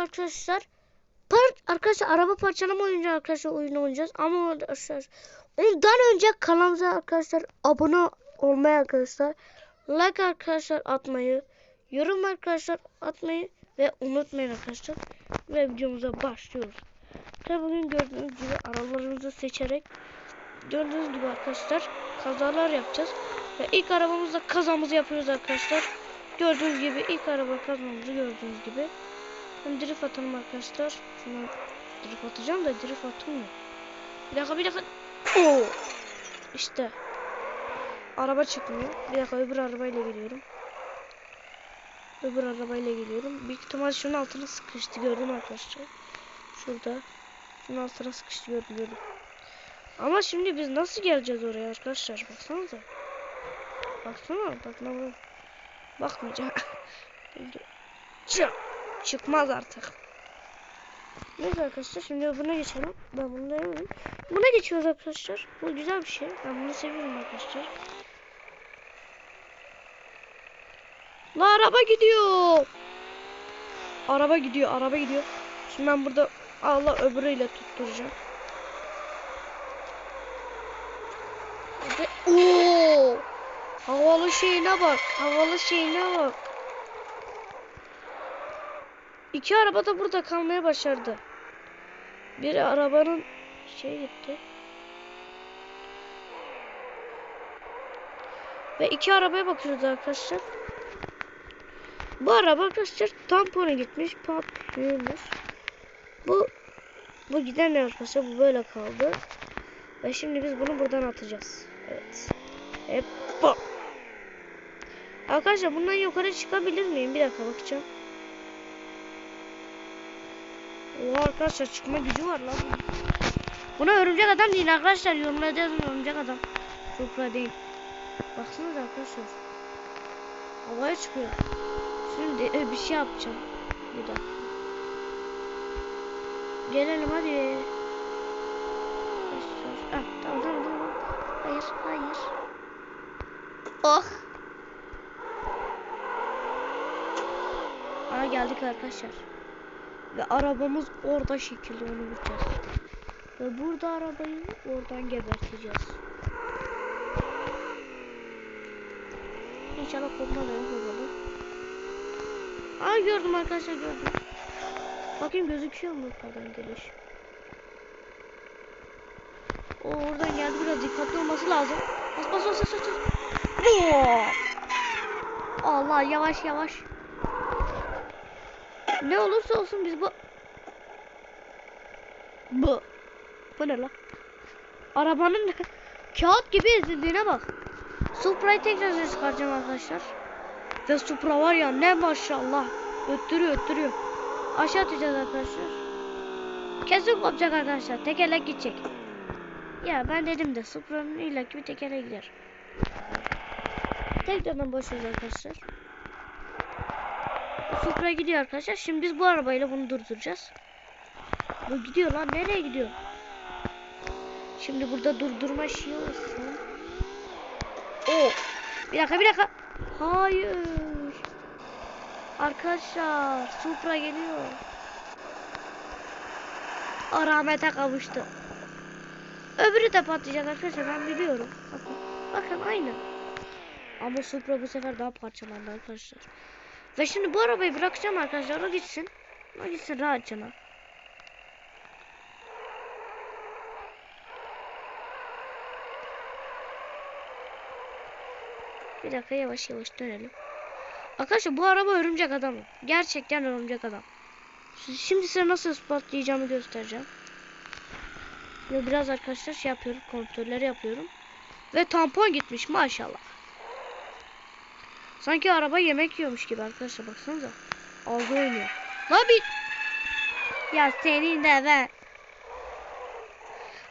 arkadaşlar part arkadaşlar araba parçalama oyuncu arkadaşlar oyunu oynayacağız ama arkadaşlar ondan önce kanalımıza arkadaşlar abone olmayı arkadaşlar like arkadaşlar atmayı yorum arkadaşlar atmayı ve unutmayın arkadaşlar ve videomuza başlıyoruz. Tabi bugün gördüğünüz gibi arabalarımızı seçerek gördüğünüz gibi arkadaşlar kazalar yapacağız ve ilk arabamızda kazamızı yapıyoruz arkadaşlar. Gördüğünüz gibi ilk araba kazamızı gördüğünüz gibi. Hem drift atalım arkadaşlar. Şuna drift atacağım da drift atılmıyor. Bir dakika bir dakika. Oo. İşte. Araba çıkmıyor. Bir dakika öbür arabayla geliyorum. Öbür arabayla geliyorum. Büyük ihtimal şunun altına sıkıştı gördüm arkadaşlar. Şurada. Şunun altına sıkıştı gördüm gördüm. Ama şimdi biz nasıl geleceğiz oraya arkadaşlar? Baksanıza. Baksana bak ne var. Bakmayacağım. Çık. Çıkmaz artık. Neyse arkadaşlar şimdi buna geçelim. Ben bunu yapayım. Buna geçiyoruz arkadaşlar. Bu güzel bir şey. Ben bunu seviyorum arkadaşlar. La araba gidiyor. Araba gidiyor, araba gidiyor. Şimdi ben burada Allah öbürüyle tutturacağım. Ve ooo! Havalı şeyine bak. Havalı şeyine bak. İki araba da burada kalmaya başardı. Biri arabanın şey gitti. Ve iki arabaya bakıyoruz arkadaşlar. Bu araba arkadaşlar tampona gitmiş. Patlıyormuş. Bu bu giden arkadaşlar bu böyle kaldı. Ve şimdi biz bunu buradan atacağız. Evet. Hep. Arkadaşlar bundan yukarı çıkabilir miyim? Bir dakika bakacağım. Oha arkadaşlar çıkma gücü var lan. Buna örümcek adam değil arkadaşlar. Yorumlarda yazın örümcek adam. Supra değil. Baksanıza arkadaşlar. Havaya çıkıyor. Şimdi e, bir şey yapacağım. Bir dakika. Gelelim hadi. Ah, tamam tamam tamam. Hayır hayır. Oh. Aa geldik arkadaşlar. Ve arabamız orada şekilde onu vuracağız. Ve burada arabayı oradan geberteceğiz. İnşallah kopma da olur. Aa gördüm arkadaşlar gördüm. Bakayım gözüküyor mu yukarıdan geliş. O oradan geldi biraz dikkatli olması lazım. Bas bas bas bas bas. Allah yavaş yavaş. Ne olursa olsun biz bu bu bu ne lan? Arabanın kağıt gibi ezildiğine bak. Supra'yı tekrar çıkaracağım arkadaşlar. Ve Supra var ya ne maşallah. Öttürüyor öttürüyor. Aşağı atacağız arkadaşlar. Kesin kopacak arkadaşlar. Tekerlek gidecek. Ya ben dedim de Supra'nın illaki bir tekerlek gider. Tekrardan boşuyoruz arkadaşlar. Supra gidiyor arkadaşlar. Şimdi biz bu arabayla bunu durduracağız. Bu gidiyor lan. Nereye gidiyor? Şimdi burada durdurma şey olsun. O. Bir dakika bir dakika. Hayır. Arkadaşlar Supra geliyor. O rahmete kavuştu. Öbürü de patlayacak arkadaşlar ben biliyorum. Bakın, bakın aynı. Ama Supra bu sefer daha parçalandı arkadaşlar. Ve şimdi bu arabayı bırakacağım arkadaşlar. O gitsin. O gitsin rahatçana. Bir dakika yavaş yavaş dönelim. Arkadaşlar bu araba örümcek adam. Gerçekten örümcek adam. Şimdi size nasıl ispatlayacağımı göstereceğim. Ve biraz arkadaşlar şey yapıyorum. Kontrolleri yapıyorum. Ve tampon gitmiş maşallah. Sanki araba yemek yiyormuş gibi arkadaşlar baksanıza. Algı oynuyor. La bir... Ya senin de ben.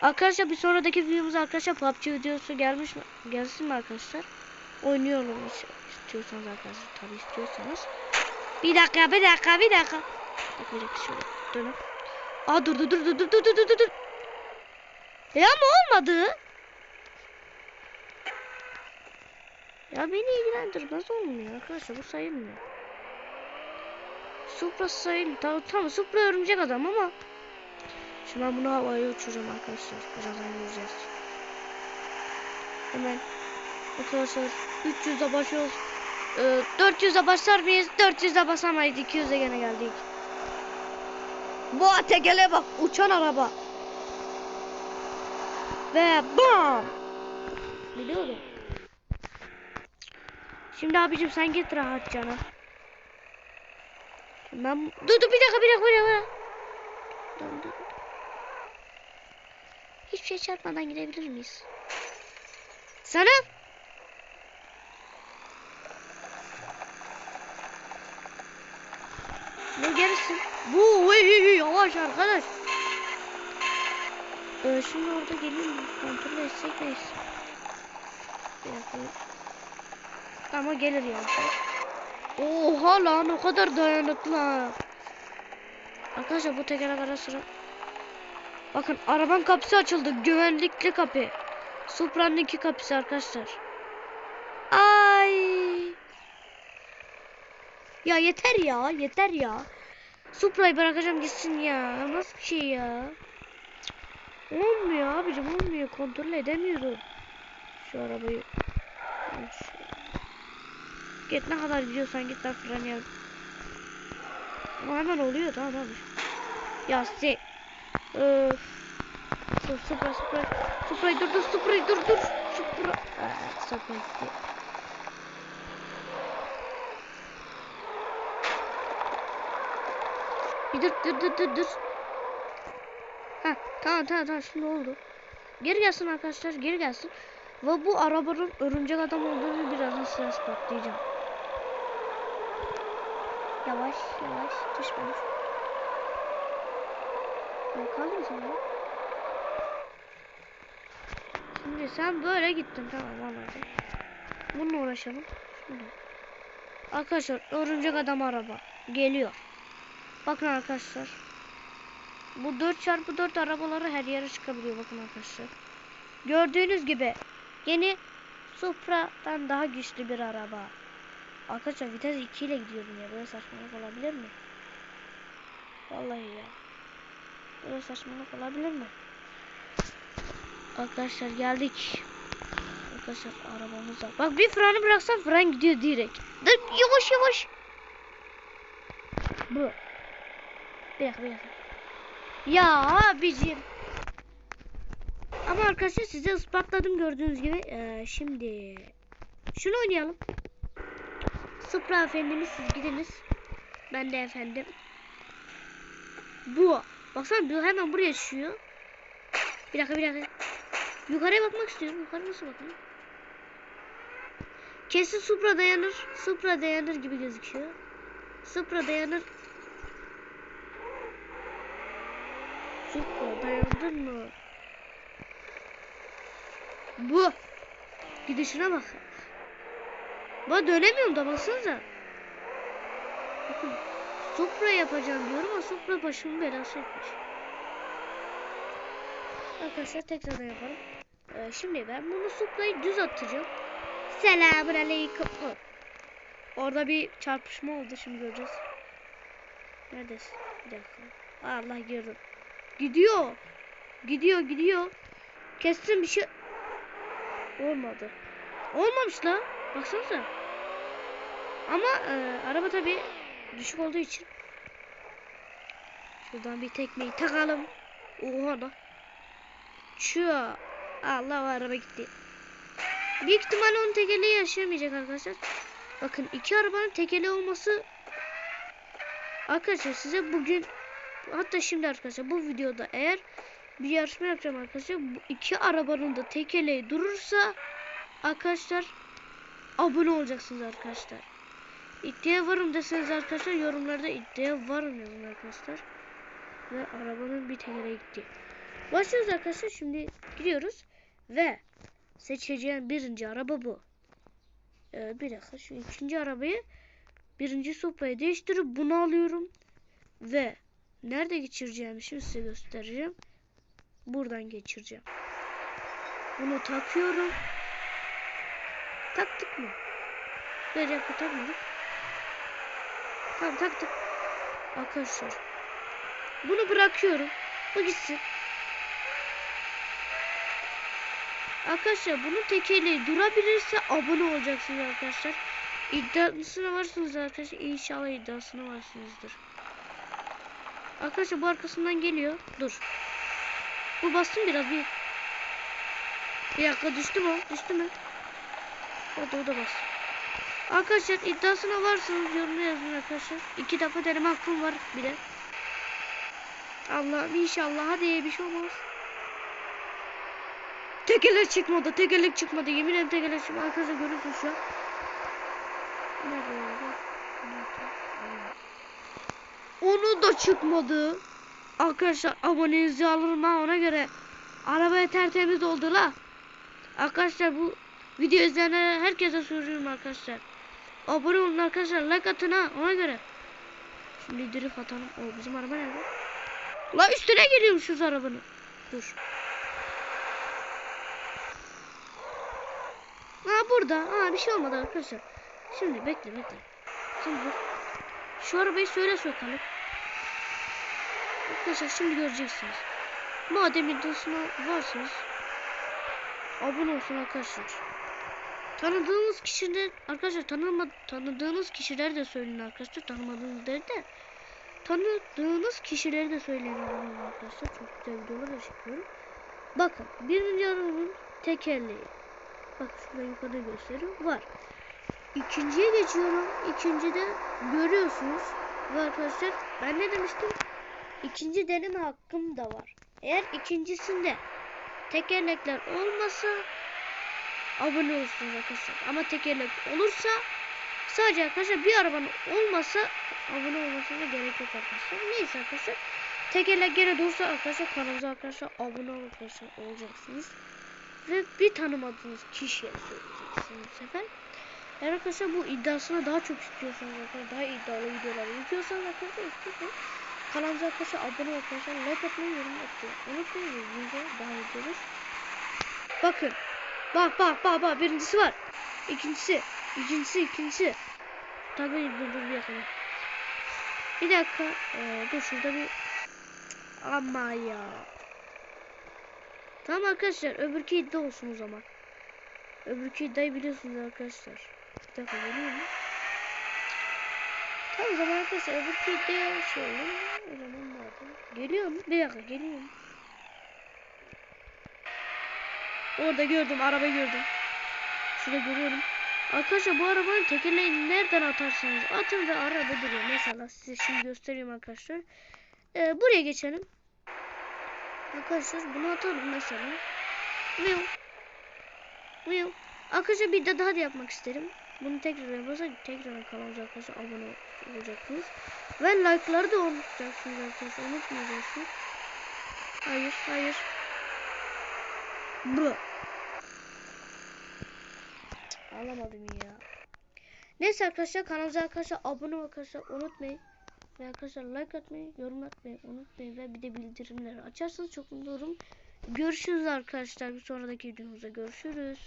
Arkadaşlar bir sonraki videomuz arkadaşlar PUBG videosu gelmiş mi? Gelsin mi arkadaşlar? Oynuyorum istiyorsanız arkadaşlar tabi istiyorsanız. Bir dakika bir dakika bir dakika. Bakacak şöyle dönüp. Aa dur dur dur dur dur dur dur dur. Ya ama olmadı. Ya beni ilgilendirmez olmuyor arkadaşlar bu sayılmıyor. Supra sayıl. Tamam, tamam Supra örümcek adam ama. Şimdi ben bunu havaya uçuracağım arkadaşlar. Birazdan göreceğiz. Hemen. Arkadaşlar 300'e başlıyoruz. Ee, 400'e basar mıyız? 400'e basamayız. 200'e gene geldik. Bu tekele bak. Uçan araba. Ve bam. Biliyorum. Şimdi abicim sen git rahat cana. Şimdi ben... Dur dur bir dakika bir dakika bir dakika. Dur, dur. Hiçbir şey çarpmadan gidebilir miyiz? Sana? Bu gerisin. Bu yavaş arkadaş. Ee, şimdi orada mi? Kontrol etsek neyse. Bir dakika. Ama gelir yani. Oha lan o kadar dayanıklı. Arkadaşlar bu tekerlek ara sıra. Bakın arabanın kapısı açıldı. Güvenlikli kapı. Supra'nın iki kapısı arkadaşlar. Ay. Ya yeter ya, yeter ya. Supra'yı bırakacağım gitsin ya. Nasıl bir şey ya? Olmuyor abicim, olmuyor. Kontrol edemiyorum. Şu arabayı. Git ne kadar gidiyorsan git lan fren yap. Ama hemen oluyor tamam abi. Ya se. Öf. Dur Supra Supra. Supra'yı dur dur Supra'yı dur dur. Supra. Aa, Supra gitti. Bir dur dur dur dur dur. Ha tamam tamam tamam şimdi oldu. Geri gelsin arkadaşlar geri gelsin. Ve bu arabanın örümcek adam olduğunu birazdan size ispatlayacağım. Yavaş yavaş düşme düş. Ya kaldı mı sana? Şimdi sen böyle gittin tamam anladım. Bununla uğraşalım. Şimdi. Arkadaşlar örümcek adam araba geliyor. Bakın arkadaşlar. Bu 4x4 arabaları her yere çıkabiliyor bakın arkadaşlar. Gördüğünüz gibi yeni Supra'dan daha güçlü bir araba. Arkadaşlar vites 2 ile gidiyorum ya. Böyle saçmalık olabilir mi? Vallahi ya. Böyle saçmalık olabilir mi? Arkadaşlar geldik. Arkadaşlar arabamız var. Bak bir freni bıraksam fren gidiyor direkt. Dur yavaş yavaş. Bu. Bir dakika bir dakika. Ya abicim. Ama arkadaşlar size ispatladım gördüğünüz gibi. Ee, şimdi şunu oynayalım. Supra efendimiz siz gidiniz. Ben de efendim. Bu. Baksana bu hemen buraya düşüyor. Bir dakika bir dakika. Yukarıya bakmak istiyorum. Yukarı nasıl bakayım? Kesin Supra dayanır. Supra dayanır gibi gözüküyor. Supra dayanır. Supra dayandın mı? Bu. Gidişine bak. Ben dönemiyorum da baksanıza. Bakın. Supra yapacağım diyorum ama Supra başımın belası etmiş. Arkadaşlar tekrardan yapalım. Ee, şimdi ben bunu Supra'yı düz atacağım. Selamun aleyküm. Orada bir çarpışma oldu şimdi göreceğiz. Neredesin? Bir dakika. Allah girdim. Gidiyor. Gidiyor gidiyor. Kestim bir şey. Olmadı. Olmamış la. Baksanıza. Ama e, araba tabi düşük olduğu için. Şuradan bir tekmeyi takalım. Oha da. Şu. Allah o araba gitti. Büyük ihtimalle onun tekeliği yaşayamayacak arkadaşlar. Bakın iki arabanın tekeli olması Arkadaşlar size bugün hatta şimdi arkadaşlar bu videoda eğer bir yarışma yapacağım arkadaşlar. Bu iki arabanın da tekeleği durursa arkadaşlar abone olacaksınız arkadaşlar. İddiaya varım deseniz arkadaşlar yorumlarda iddiaya varım yazın arkadaşlar. Ve arabanın bir tekeleği gitti. Başlıyoruz arkadaşlar. Şimdi gidiyoruz. Ve seçeceğim birinci araba bu. Ee, bir dakika şu ikinci arabayı birinci Supra'yı değiştirip bunu alıyorum. Ve nerede geçireceğimi şimdi size göstereceğim. Buradan geçireceğim. Bunu takıyorum. Taktık mı? Böyle takmadık. Tamam taktık. Arkadaşlar. Bunu bırakıyorum. Bu gitsin. Arkadaşlar bunun tekerleği durabilirse abone olacaksınız arkadaşlar. İddiasına varsınız arkadaşlar. İnşallah iddiasına varsınızdır. Arkadaşlar bu arkasından geliyor. Dur. Bu bastım biraz bir. Bir dakika düştü mü? Düştü mü? O da o da bas. Arkadaşlar iddiasına varsınız yorumda yazın arkadaşlar. İki defa deneme hakkım var bir de. Allah'ım inşallah hadi bir şey olmaz. Tekerlek çıkmadı. Tekerlek çıkmadı. Yemin ederim tekerlek çıkmadı. Arkadaşlar görüyorsunuz şu an. Nerede oldu? Onu da çıkmadı. Arkadaşlar abonenizi alırım ha ona göre. Arabaya tertemiz oldu la. Arkadaşlar bu video izleyenlere herkese soruyorum arkadaşlar. Abone olun arkadaşlar. Like atın ha ona göre. Şimdi drift atalım. O bizim araba nerede? La üstüne geliyormuşuz arabanın. Dur. Ha burada. Ha bir şey olmadı arkadaşlar. Şimdi bekle bekle. Şimdi dur. Şu arabayı söyle sokalım. Arkadaşlar şimdi göreceksiniz. Madem iddiasına varsınız abone olsun arkadaşlar. Tanıdığınız kişiler arkadaşlar tanıma, tanıdığınız kişiler de söyleyin arkadaşlar. Tanımadığınız değil de tanıdığınız kişileri de söyleyin arkadaşlar. Çok güzel videolar da çekiyorum. Bakın birinci arabanın tekerleği. Bak şurada yukarıda gösteriyorum. Var. İkinciye geçiyorum. İkincide görüyorsunuz. Ve arkadaşlar ben ne demiştim? İkinci deneme hakkım da var. Eğer ikincisinde tekerlekler olmasa abone olursunuz arkadaşlar. Ama tekerlek olursa sadece arkadaşlar bir arabanın olmasa abone olmasına gerek yok arkadaşlar. Neyse arkadaşlar. Tekerlek gene dursa arkadaşlar kanalımıza arkadaşlar abone arkadaşlar olacaksınız. Ve bir tanımadığınız kişiye söyleyeceksiniz bu sefer. Eğer arkadaşlar bu iddiasına daha çok istiyorsanız arkadaşlar daha iddialı videolar yüklüyorsanız arkadaşlar istiyorsanız kanalımıza arkadaşlar abone olun arkadaşlar like atmayı yorum atmayı unutmayın video daha ediyoruz. Bakın. Bak bak bak bak birincisi var. İkincisi. ikincisi ikincisi. Tabii dur dur bir dakika. Bir dakika. Ee, dur şurada bir ama ya. Tamam arkadaşlar öbürkü iddia olsun o zaman. Öbürkü iddiayı biliyorsunuz arkadaşlar. Bir dakika geliyor mu? Tamam o zaman arkadaşlar öbürkü iddiaya şey olur. O zaman madem. Geliyor mu? Bir dakika geliyor mu? Orada gördüm arabayı gördüm. Şurada görüyorum. Arkadaşlar bu arabanın tekerleğini nereden atarsanız atın ve araba duruyor. Mesela size şimdi göstereyim arkadaşlar. Ee, buraya geçelim. Arkadaşlar bunu atalım mesela. Viu. Viu. Arkadaşlar bir de daha da yapmak isterim. Bunu tekrar yaparsak tekrar kanalımıza arkadaşlar abone olacaksınız. Ve like'ları da unutacaksınız arkadaşlar. Unutmayacaksınız. Hayır, hayır. Bu. Alamadım ya. Neyse arkadaşlar kanalımıza arkadaşlar abone arkadaşlar unutmayın. Ve arkadaşlar like atmayı, yorum atmayı unutmayın ve bir de bildirimleri açarsanız çok mutlu olurum. Görüşürüz arkadaşlar. Bir sonraki videomuzda görüşürüz.